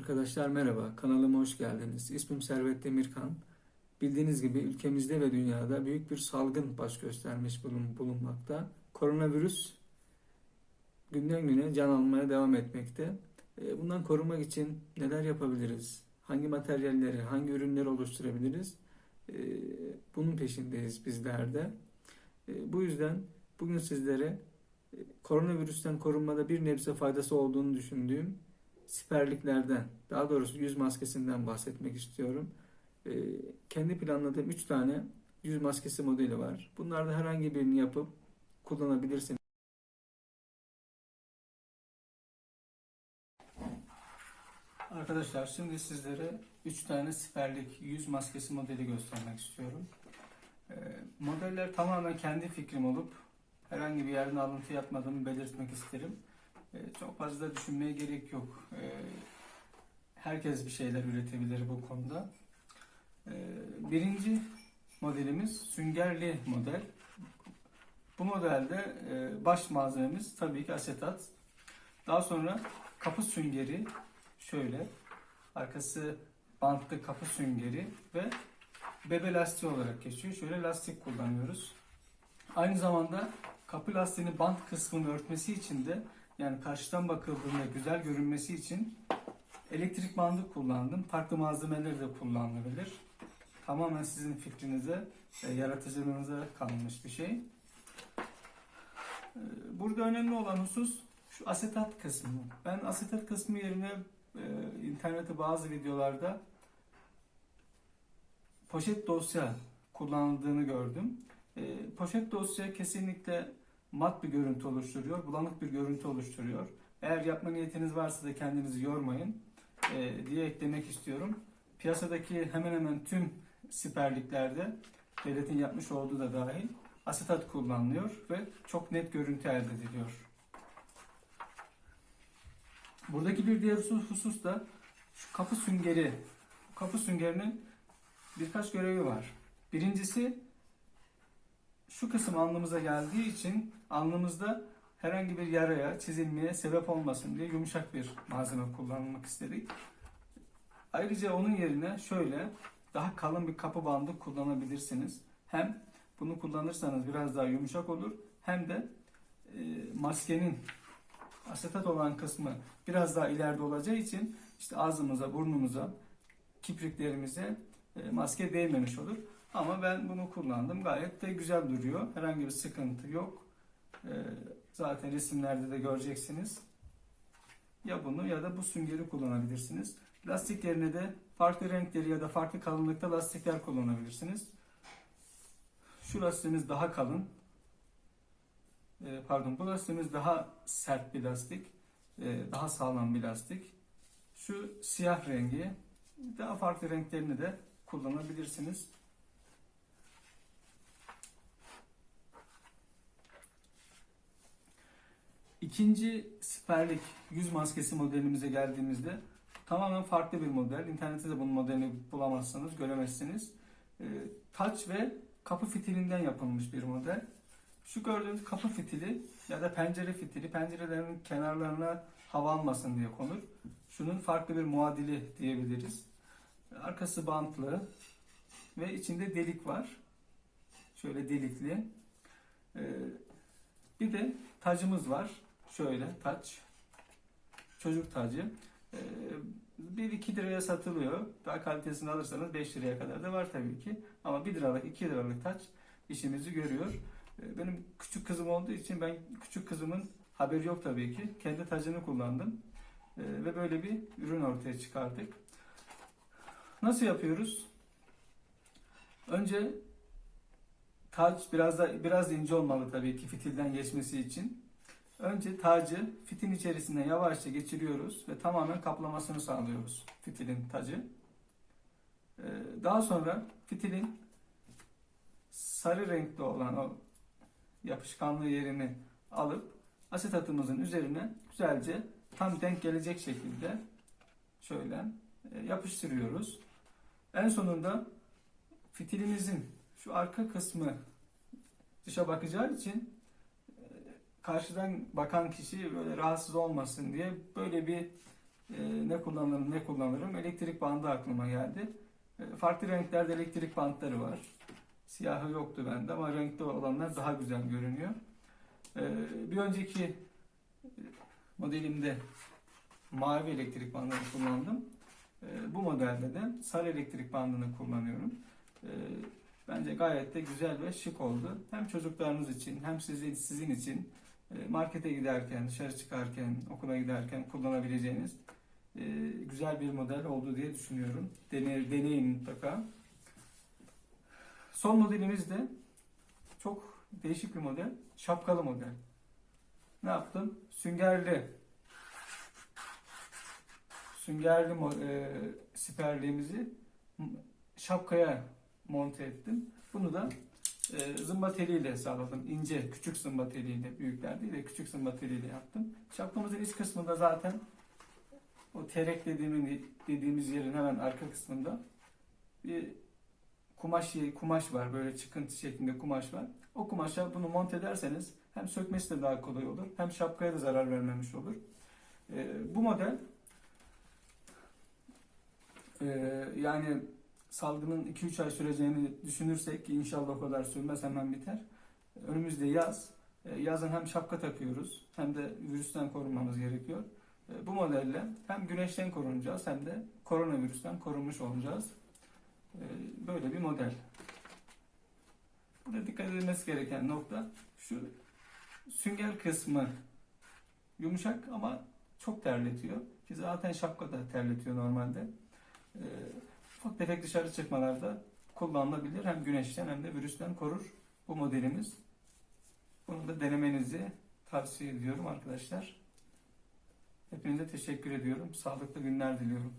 Arkadaşlar merhaba, kanalıma hoş geldiniz. İsmim Servet Demirkan. Bildiğiniz gibi ülkemizde ve dünyada büyük bir salgın baş göstermiş bulun, bulunmakta. Koronavirüs günden güne can almaya devam etmekte. E, Bundan korunmak için neler yapabiliriz? Hangi materyalleri, hangi ürünleri oluşturabiliriz? E, Bunun peşindeyiz bizler de. E, Bu yüzden bugün sizlere e, koronavirüsten korunmada bir nebze faydası olduğunu düşündüğüm siperliklerden, daha doğrusu yüz maskesinden bahsetmek istiyorum. Ee, kendi planladığım 3 tane yüz maskesi modeli var. Bunlardan herhangi birini yapıp kullanabilirsiniz. Arkadaşlar şimdi sizlere 3 tane siperlik yüz maskesi modeli göstermek istiyorum. Ee, modeller tamamen kendi fikrim olup herhangi bir yerden alıntı yapmadığımı belirtmek isterim. Ee, Çok fazla düşünmeye gerek yok. Ee, Herkes bir şeyler üretebilir bu konuda. Ee, Birinci modelimiz süngerli model. Bu modelde e, baş malzememiz tabii ki asetat. Daha sonra kapı süngeri şöyle. Arkası bantlı kapı süngeri ve bebe lastiği olarak geçiyor. Şöyle lastik kullanıyoruz. Aynı zamanda kapı lastiğinin bant kısmını örtmesi için de yani karşıdan bakıldığında güzel görünmesi için elektrik bandı kullandım. Farklı malzemeleri de kullanılabilir. Tamamen sizin fikrinize, e, yaratıcılığınıza kalmış bir şey. E, Burada önemli olan husus şu asetat kısmı. Ben asetat kısmı yerine e, internette bazı videolarda poşet dosya kullanıldığını gördüm. Poşet dosya kesinlikle mat bir görüntü oluşturuyor, bulanık bir görüntü oluşturuyor. Eğer yapma niyetiniz varsa da kendinizi yormayın e, diye eklemek istiyorum. Piyasadaki hemen hemen tüm siperliklerde devletin yapmış olduğu da dahil asetat kullanılıyor ve çok net görüntü elde ediliyor. Buradaki bir diğer husus, da şu kapı süngeri. Kapı süngerinin birkaç görevi var. Birincisi şu kısım alnımıza geldiği için alnımızda herhangi bir yaraya, çizilmeye sebep olmasın diye yumuşak bir malzeme kullanmak istedik. Ayrıca onun yerine şöyle daha kalın bir kapı bandı kullanabilirsiniz. Hem bunu kullanırsanız biraz daha yumuşak olur hem de e, maskenin asetat olan kısmı biraz daha ileride olacağı için işte ağzımıza, burnumuza, kipriklerimize e, maske değmemiş olur. Ama ben bunu kullandım. Gayet de güzel duruyor. Herhangi bir sıkıntı yok. E, zaten resimlerde de göreceksiniz. Ya bunu ya da bu süngeri kullanabilirsiniz. Lastik yerine de farklı renkleri ya da farklı kalınlıkta lastikler kullanabilirsiniz. Şu lastiğimiz daha kalın. E, pardon bu lastiğimiz daha sert bir lastik. E, daha sağlam bir lastik. Şu siyah rengi daha farklı renklerini de kullanabilirsiniz. İkinci siperlik yüz maskesi modelimize geldiğimizde tamamen farklı bir model. İnternette de bunun modelini bulamazsınız, göremezsiniz. E, taç ve kapı fitilinden yapılmış bir model. Şu gördüğünüz kapı fitili ya da pencere fitili pencerelerin kenarlarına hava almasın diye konur. Şunun farklı bir muadili diyebiliriz. Arkası bantlı ve içinde delik var. Şöyle delikli. Ee, bir de tacımız var. Şöyle taç. Çocuk tacı. Ee, 1-2 liraya satılıyor. Daha kalitesini alırsanız 5 liraya kadar da var tabii ki. Ama 1 liralık 2 liralık taç işimizi görüyor. Ee, Benim küçük kızım olduğu için ben küçük kızımın haberi yok tabii ki. Kendi tacını kullandım. Ee, Ve böyle bir ürün ortaya çıkardık. Nasıl yapıyoruz? Önce taç biraz da biraz ince olmalı tabii ki fitilden geçmesi için. Önce tacı fitin içerisine yavaşça geçiriyoruz ve tamamen kaplamasını sağlıyoruz fitilin tacı. Ee, Daha sonra fitilin sarı renkli olan o yapışkanlığı yerini alıp asetatımızın üzerine güzelce tam denk gelecek şekilde şöyle e, yapıştırıyoruz. En sonunda fitilimizin şu arka kısmı dışa bakacağı için karşıdan bakan kişi böyle rahatsız olmasın diye böyle bir e, ne kullanırım ne kullanırım elektrik bandı aklıma geldi. E, farklı renklerde elektrik bantları var. Siyahı yoktu bende ama renkli olanlar daha güzel görünüyor. E, bir önceki modelimde mavi elektrik bandını kullandım. E, bu modelde de sarı elektrik bandını kullanıyorum. E, bence gayet de güzel ve şık oldu. Hem çocuklarınız için hem sizin, sizin için markete giderken, dışarı çıkarken, okula giderken kullanabileceğiniz e, güzel bir model oldu diye düşünüyorum. Deney, deneyin mutlaka. Son modelimiz de çok değişik bir model. Şapkalı model. Ne yaptım? Süngerli süngerli e, siperliğimizi şapkaya monte ettim. Bunu da e, zımba teliyle sağladım. İnce, küçük zımba teliyle, büyükler değil de küçük zımba teliyle yaptım. Şapkamızın iç kısmında zaten o terek dediğimiz, dediğimiz yerin hemen arka kısmında bir kumaş kumaş var. Böyle çıkıntı şeklinde kumaş var. O kumaşa bunu monte ederseniz hem sökmesi de daha kolay olur hem şapkaya da zarar vermemiş olur. E, bu model e, yani salgının 2-3 ay süreceğini düşünürsek ki inşallah o kadar sürmez hemen biter. Önümüzde yaz. E, Yazın hem şapka takıyoruz hem de virüsten korunmamız gerekiyor. E, Bu modelle hem güneşten korunacağız hem de koronavirüsten korunmuş olacağız. E, Böyle bir model. Burada dikkat edilmesi gereken nokta şu sünger kısmı yumuşak ama çok terletiyor. Ki zaten şapka da terletiyor normalde. Ufak tefek dışarı çıkmalarda kullanılabilir. Hem güneşten hem de virüsten korur bu modelimiz. Bunu da denemenizi tavsiye ediyorum arkadaşlar. Hepinize teşekkür ediyorum. Sağlıklı günler diliyorum.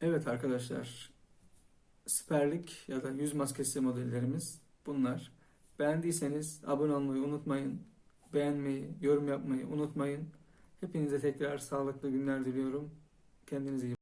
Evet arkadaşlar, siperlik ya da yüz maskesi modellerimiz bunlar. Beğendiyseniz abone olmayı unutmayın. Beğenmeyi, yorum yapmayı unutmayın. Hepinize tekrar sağlıklı günler diliyorum. Kendinize iyi